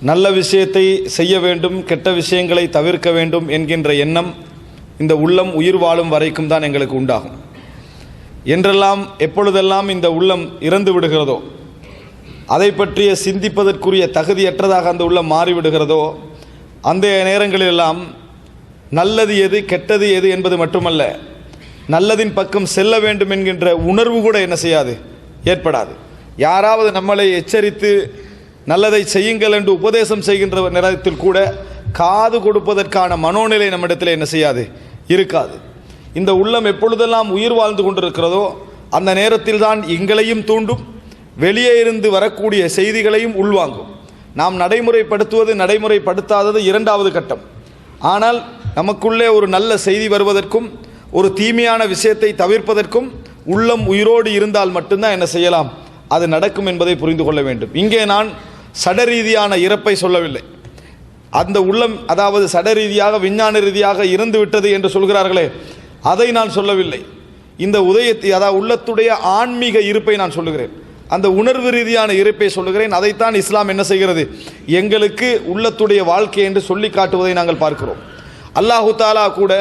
நல்ல விஷயத்தை செய்ய வேண்டும் கெட்ட விஷயங்களை தவிர்க்க வேண்டும் என்கின்ற எண்ணம் இந்த உள்ளம் உயிர் வாழும் வரைக்கும் தான் எங்களுக்கு உண்டாகும். என்றெல்லாம் எப்பொழுதெல்லாம் இந்த உள்ளம் இறந்து விடுகிறதோ அதை பற்றிய சிந்திப்பதற்குரிய தகுதியற்றதாக அந்த உள்ளம் மாறிவிடுகிறதோ அந்த நேரங்களிலெல்லாம் நல்லது எது கெட்டது எது என்பது மட்டுமல்ல நல்லதின் பக்கம் செல்ல வேண்டும் என்கின்ற உணர்வு கூட என்ன செய்யாது? ஏற்படாது. யாராவது நம்மளை எச்சரித்து நல்லதை செய்யுங்கள் என்று உபதேசம் செய்கின்ற நேரத்தில் கூட காது கொடுப்பதற்கான மனோநிலை நம்மிடத்தில் என்ன செய்யாது? இருக்காது. இந்த உள்ளம் எப்பொழுதெல்லாம் உயிர் வாழ்ந்து கொண்டிருக்கிறதோ அந்த நேரத்தில் தான் எங்களையும் தூண்டும் வெளியே இருந்து வரக்கூடிய செய்திகளையும் உள்வாங்கும். நாம் நடைமுறைப்படுத்துவது நடைமுறைப்படுத்தாதது இரண்டாவது கட்டம். ஆனால் நமக்குள்ளே ஒரு நல்ல செய்தி வருவதற்கும் ஒரு தீமையான விஷயத்தை தவிர்ப்பதற்கும் உள்ளம் உயிரோடு இருந்தால் மட்டும்தான் என்ன செய்யலாம்? அது நடக்கும் என்பதை புரிந்து கொள்ள வேண்டும். இங்கே நான் சடரீதியான இறப்பை சொல்லவில்லை. அந்த உள்ளம் அதாவது சடரீதியாக விஞ்ஞான ரீதியாக இறந்து விட்டது என்று சொல்கிறார்களே அதை நான் சொல்லவில்லை. இந்த உதயத்தை அதாவது உள்ளத்துடைய ஆன்மீக இருப்பை நான் சொல்லுகிறேன். அந்த உணர்வு ரீதியான இருப்பை சொல்லுகிறேன். அதைத்தான் இஸ்லாம் என்ன செய்கிறது? எங்களுக்கு உள்ளத்துடைய வாழ்க்கை என்று சொல்லி காட்டுவதை நாங்கள் பார்க்கிறோம். அல்லாஹு தாலா கூட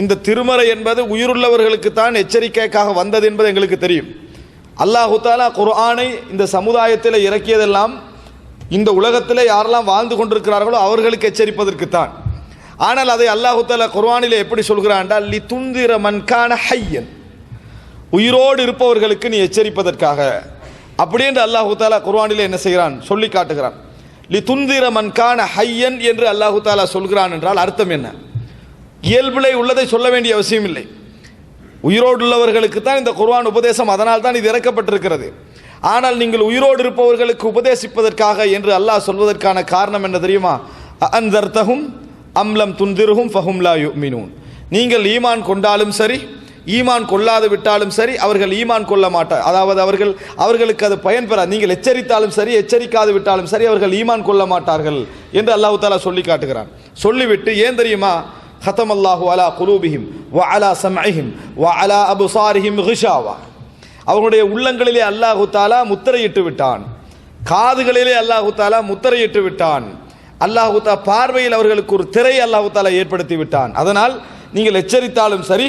இந்த திருமறை என்பது உயிருள்ளவர்களுக்கு தான் எச்சரிக்கைக்காக வந்தது என்பது எங்களுக்கு தெரியும். அல்லாஹு தாலா குர்ஆனை இந்த சமுதாயத்தில் இறக்கியதெல்லாம் இந்த உலகத்தில் யாரெல்லாம் வாழ்ந்து கொண்டிருக்கிறார்களோ அவர்களுக்கு எச்சரிப்பதற்குத்தான். ஆனால் அதை அல்லாஹு தாலா எப்படி சொல்கிறான்டா லி துந்திர மன்கான ஹையன். உயிரோடு இருப்பவர்களுக்கு நீ எச்சரிப்பதற்காக. அப்படின்ற அல்லாஹு தாலா குர்வானில் என்ன செய்கிறான்? சொல்லி காட்டுகிறான். லி துந்திர மன்கான ஹையன் என்று அல்லாஹு தாலா சொல்கிறான் என்றால் அர்த்தம் என்ன? இயல்பிலே உள்ளதை சொல்ல வேண்டிய அவசியம் இல்லை உயிரோடு உள்ளவர்களுக்கு தான் இந்த குர்வான் உபதேசம். அதனால் தான் இது இறக்கப்பட்டிருக்கிறது. ஆனால் நீங்கள் உயிரோடு இருப்பவர்களுக்கு உபதேசிப்பதற்காக என்று அல்லாஹ் சொல்வதற்கான காரணம் என்ன தெரியுமா? அந்தர்த்தகும் அம்லம் துந்திருகும் ஃபஹும் லா யுமினூன். நீங்கள் ஈமான் கொண்டாலும் சரி ஈமான் கொள்ளாது விட்டாலும் சரி அவர்கள் ஈமான் கொள்ள மாட்டார். அதாவது அவர்கள் அவர்களுக்கு அது பயன் நீங்கள் எச்சரித்தாலும் சரி எச்சரிக்காது விட்டாலும் சரி அவர்கள் ஈமான் கொள்ள மாட்டார்கள் என்று அல்லாஹு தாலா சொல்லி காட்டுகிறான். சொல்லிவிட்டு ஏன் தெரியுமா? ஹத்தம் அல்லாஹு அலா குலூபிஹிம் வ அலா சம்ஐஹிம் வ அலா அபுசாரிஹிம் ஹிஷாவா அவங்களுடைய உள்ளங்களிலே அல்லாஹு தாலா முத்திரையிட்டு விட்டான். காதுகளிலே அல்லாஹு தாலா முத்திரையிட்டு விட்டான். அல்லாஹு தா பார்வையில் அவர்களுக்கு ஒரு திரை அல்லாஹு தாலா ஏற்படுத்தி விட்டான். அதனால் நீங்கள் எச்சரித்தாலும் சரி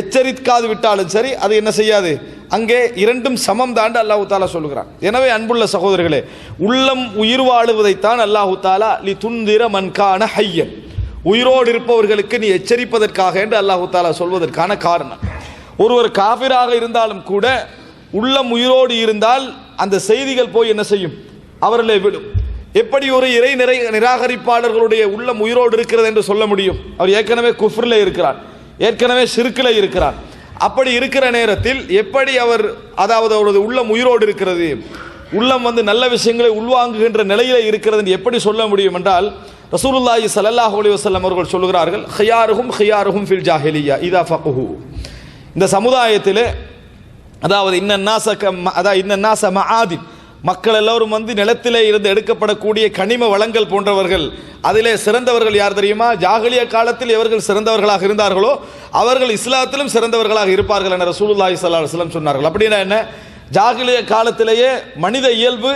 எச்சரிக்காது விட்டாலும் சரி அது என்ன செய்யாது? அங்கே இரண்டும் சமம் தாண்டு அல்லாஹு தாலா சொல்லுகிறான் எனவே அன்புள்ள சகோதரர்களே உள்ளம் உயிர் வாழுவதைத்தான் அல்லாஹு தாலா லி துந்திர மன்கான ஹையன். உயிரோடு இருப்பவர்களுக்கு நீ எச்சரிப்பதற்காக என்று அல்லாஹு தாலா சொல்வதற்கான காரணம். ஒருவர் காபிராக இருந்தாலும் கூட உள்ளம் உயிரோடு இருந்தால் அந்த செய்திகள் போய் என்ன செய்யும்? அவர்களை விடும் எப்படி ஒரு இறை நிறை நிராகரிப்பாளர்களுடைய உள்ளம் உயிரோடு இருக்கிறது என்று சொல்ல முடியும்? அவர் ஏற்கனவே குஃப்ரில் இருக்கிறார். ஏற்கனவே சிறுக்கில் இருக்கிறார். அப்படி இருக்கிற நேரத்தில் எப்படி அவர் அதாவது அவரது உள்ளம் உயிரோடு இருக்கிறது? உள்ளம் வந்து நல்ல விஷயங்களை உள்வாங்குகின்ற நிலையில் இருக்கிறது என்று எப்படி சொல்ல முடியும் என்றால் ரசூலுல்லாஹி சல்லாஹ் அலி வசல்லம் அவர்கள் சொல்கிறார்கள் ஹையாருகும் ஹையாருகும் ஃபில் ஜாஹிலியா இதா ஃபகுஹு இந்த சமுதாயத்தில் அதாவது இன்ன அதாவது இன்னன்னாச மஆதின். மக்கள் எல்லோரும் வந்து நிலத்திலே இருந்து எடுக்கப்படக்கூடிய கனிம வளங்கள் போன்றவர்கள் அதிலே சிறந்தவர்கள் யார் தெரியுமா? ஜாகலிய காலத்தில் எவர்கள் சிறந்தவர்களாக இருந்தார்களோ அவர்கள் இஸ்லாத்திலும் சிறந்தவர்களாக இருப்பார்கள் என ரசூலுல்லாஹி சல்லாஹ் சொன்னார்கள். அப்படின்னா என்ன? ஜாகிலிய காலத்திலேயே மனித இயல்பு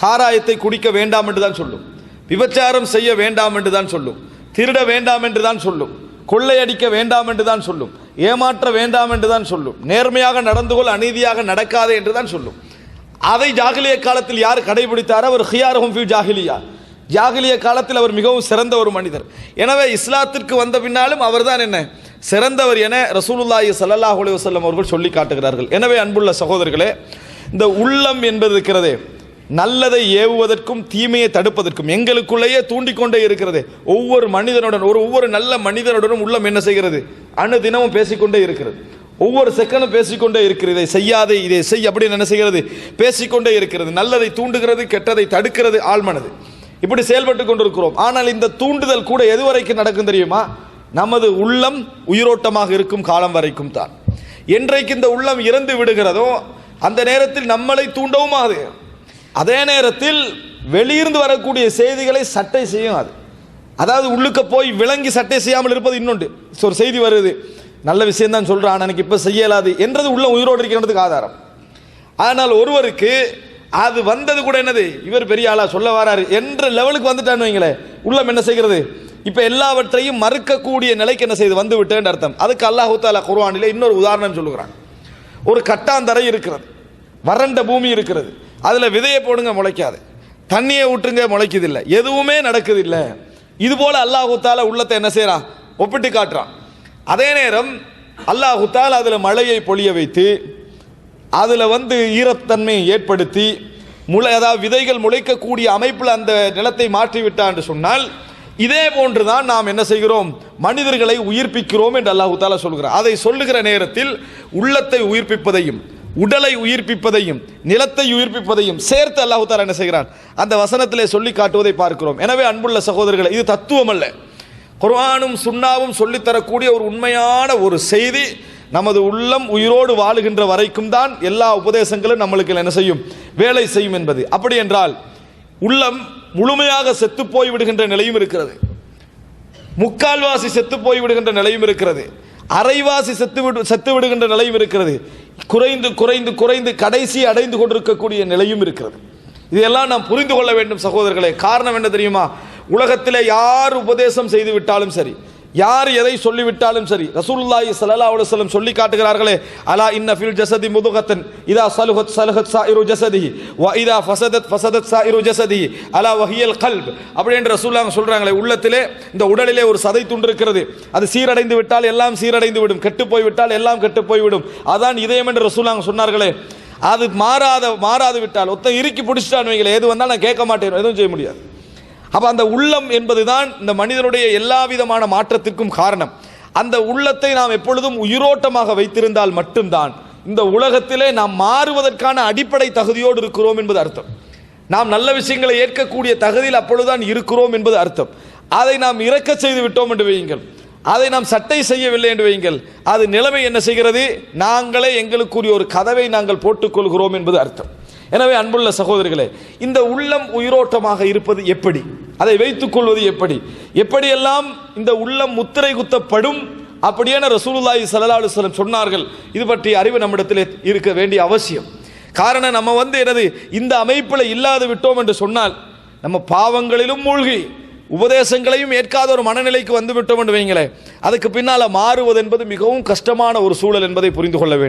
சாராயத்தை குடிக்க வேண்டாம் என்று தான் சொல்லும். விபச்சாரம் செய்ய வேண்டாம் என்று தான் சொல்லும். திருட வேண்டாம் என்று தான் சொல்லும். கொள்ளையடிக்க வேண்டாம் என்று தான் சொல்லும். ஏமாற்ற வேண்டாம் என்று தான் சொல்லும். நேர்மையாக நடந்து கொள் அநீதியாக நடக்காதே என்று தான் சொல்லும். அதை ஜாகிலிய காலத்தில் யார் கடைபிடித்தாரோ? அவர் ஹியார் ஃபி ஜாகிலியா. ஜாகிலிய காலத்தில் அவர் மிகவும் சிறந்த ஒரு மனிதர். எனவே இஸ்லாத்திற்கு வந்த பின்னாலும் அவர்தான் என்ன? சிறந்தவர் என ரசூலுல்லாஹி சல்லாஹ் அலைஹி அவர்கள் சொல்லி காட்டுகிறார்கள். எனவே அன்புள்ள சகோதரர்களே இந்த உள்ளம் என்பது இருக்கிறதே நல்லதை ஏவுவதற்கும் தீமையை தடுப்பதற்கும் எங்களுக்குள்ளேயே தூண்டிக்கொண்டே இருக்கிறது. ஒவ்வொரு மனிதனுடன் ஒரு ஒவ்வொரு நல்ல மனிதனுடனும் உள்ளம் என்ன செய்கிறது? அணு தினமும் பேசிக்கொண்டே இருக்கிறது. ஒவ்வொரு செகண்டும் பேசிக்கொண்டே இருக்கிறது. இதை செய்யாதே இதை செய் அப்படின்னு என்ன செய்கிறது? பேசிக்கொண்டே இருக்கிறது. நல்லதை தூண்டுகிறது கெட்டதை தடுக்கிறது ஆழ்மனது. இப்படி செயல்பட்டு கொண்டிருக்கிறோம். ஆனால் இந்த தூண்டுதல் கூட எதுவரைக்கும் நடக்கும் தெரியுமா? நமது உள்ளம் உயிரோட்டமாக இருக்கும் காலம் வரைக்கும் தான். என்றைக்கு இந்த உள்ளம் இறந்து விடுகிறதோ அந்த நேரத்தில் நம்மளை தூண்டவும் அது. அதே நேரத்தில் வெளியிருந்து வரக்கூடிய செய்திகளை சட்டை செய்யும் அது. அதாவது உள்ளுக்க போய் விளங்கி சட்டை செய்யாமல் இருப்பது இன்னொன்று. ஒரு செய்தி வருது நல்ல விஷயம் தான் சொல்றான் எனக்கு இப்போ செய்யலாது என்றது உள்ள உயிரோடு இருக்கிறதுக்கு ஆதாரம். ஆனால் ஒருவருக்கு அது வந்தது கூட என்னது? இவர் பெரிய ஆளா சொல்ல வராரு. என்ற லெவலுக்கு வந்துட்டான்னு வைங்களேன். உள்ளம் என்ன செய்கிறது? இப்போ எல்லாவற்றையும் மறுக்கக்கூடிய நிலைக்கு என்ன செய்து வந்து விட்டேன்னு அர்த்தம். அதுக்கு அல்லாஹு தாலா குர்வானில் இன்னொரு உதாரணம் சொல்லுகிறாங்க ஒரு கட்டாந்தரை இருக்கிறது. வறண்ட பூமி இருக்கிறது. அதில் விதையை போடுங்க முளைக்காது. தண்ணியை ஊற்றுங்க முளைக்குது இல்லை எதுவுமே நடக்குது இல்லை இது போல் அல்லாஹு தாலா உள்ளத்தை என்ன செய்கிறான் ஒப்பிட்டு காட்டுறான். அதே நேரம் அல்லாஹு தாலா அதில் மழையை பொழிய வைத்து அதில் வந்து ஈரத்தன்மையை ஏற்படுத்தி முளை அதாவது விதைகள் முளைக்கக்கூடிய அமைப்பில் அந்த நிலத்தை மாற்றிவிட்டான் என்று சொன்னால் இதே போன்றுதான் நாம் என்ன செய்கிறோம்? மனிதர்களை உயிர்ப்பிக்கிறோம் என்று அல்லாஹு தாலா சொல்கிறார். அதை சொல்லுகிற நேரத்தில் உள்ளத்தை உயிர்ப்பிப்பதையும் உடலை உயிர்ப்பிப்பதையும் நிலத்தை உயிர்ப்பிப்பதையும் சேர்த்து அல்லாஹு தாலா என்ன செய்கிறான்? அந்த வசனத்திலே சொல்லி காட்டுவதை பார்க்கிறோம். எனவே அன்புள்ள சகோதரர்களை இது தத்துவம் அல்ல. குர்ஆனும் சுண்ணாவும் சொல்லித்தரக்கூடிய ஒரு உண்மையான ஒரு செய்தி நமது உள்ளம் உயிரோடு வாழுகின்ற வரைக்கும் தான் எல்லா உபதேசங்களும் நம்மளுக்கு என்ன செய்யும்? வேலை செய்யும் என்பது. அப்படி என்றால் உள்ளம் முழுமையாக செத்து போய் விடுகின்ற நிலையும் இருக்கிறது. முக்கால்வாசி செத்து போய் விடுகின்ற நிலையும் இருக்கிறது. அரைவாசி செத்து விடு செத்து விடுகின்ற நிலையும் இருக்கிறது. குறைந்து குறைந்து குறைந்து கடைசி அடைந்து கொண்டிருக்கக்கூடிய நிலையும் இருக்கிறது. இதெல்லாம் நாம் புரிந்து கொள்ள வேண்டும் சகோதரர்களே. காரணம் என்ன தெரியுமா? உலகத்திலே யார் உபதேசம் செய்து விட்டாலும் சரி யார் எதை சொல்லிவிட்டாலும் சரி ரசூலுல்லாஹி ஸல்லல்லாஹு அலைஹி வஸல்லம் சொல்லி காட்டுகிறார்களே அலா இன்ன ஃபில் ஜசதி முதுகத்தன் இதா சலுஹத் சலுஹத் சாயிரு ஜசதி வ இதா ஃபசதத் ஃபசதத் சா சாயிரு ஜஸதிஹி அலா வஹியல் கல்ப். அப்படின்னு ரசூல்லாங்க சொல்கிறாங்களே உள்ளத்திலே இந்த உடலிலே ஒரு சதை துண்டு இருக்கிறது. அது சீரடைந்து விட்டால் எல்லாம் சீரடைந்து விடும் கெட்டு போய்விட்டால் எல்லாம் கெட்டு போய்விடும் அதான் இதயம் என்று ரசூலாங்க சொன்னார்களே அது மாறாத மாறாது விட்டால் ஒத்த இறுக்கி பிடிச்சிட்டான்னு வைங்களேன் எது வந்தாலும் நான் கேட்க மாட்டேன் எதுவும் செய்ய முடியாது. அப்போ அந்த உள்ளம் என்பதுதான் இந்த மனிதனுடைய எல்லா விதமான மாற்றத்திற்கும் காரணம். அந்த உள்ளத்தை நாம் எப்பொழுதும் உயிரோட்டமாக வைத்திருந்தால் மட்டும்தான் இந்த உலகத்திலே நாம் மாறுவதற்கான அடிப்படை தகுதியோடு இருக்கிறோம் என்பது அர்த்தம். நாம் நல்ல விஷயங்களை ஏற்கக்கூடிய தகுதியில் அப்பொழுதுதான் இருக்கிறோம் என்பது அர்த்தம். அதை நாம் இறக்க செய்து விட்டோம் என்று வையுங்கள். அதை நாம் சட்டை செய்யவில்லை என்று வையுங்கள். அது நிலைமை என்ன செய்கிறது? நாங்களே எங்களுக்குரிய ஒரு கதவை நாங்கள் போட்டுக்கொள்கிறோம் என்பது அர்த்தம். எனவே அன்புள்ள சகோதரிகளே இந்த உள்ளம் உயிரோட்டமாக இருப்பது எப்படி? அதை வைத்துக் கொள்வது எப்படி? எப்படியெல்லாம் இந்த உள்ளம் முத்திரை குத்தப்படும்? அப்படியான ரசூலுல்லாஹி ஸல்லல்லாஹு அலைஹி சொன்னார்கள். இது பற்றிய அறிவு நம்மிடத்தில் இருக்க வேண்டிய அவசியம். காரணம் நம்ம வந்து எனது இந்த அமைப்பில் இல்லாது விட்டோம் என்று சொன்னால் நம்ம பாவங்களிலும் மூழ்கி உபதேசங்களையும் ஏற்காத ஒரு மனநிலைக்கு வந்து விட்டோம் என்று வைங்களேன் அதுக்கு பின்னால் மாறுவது என்பது மிகவும் கஷ்டமான ஒரு சூழல் என்பதை புரிந்து கொள்ள வேண்டும்.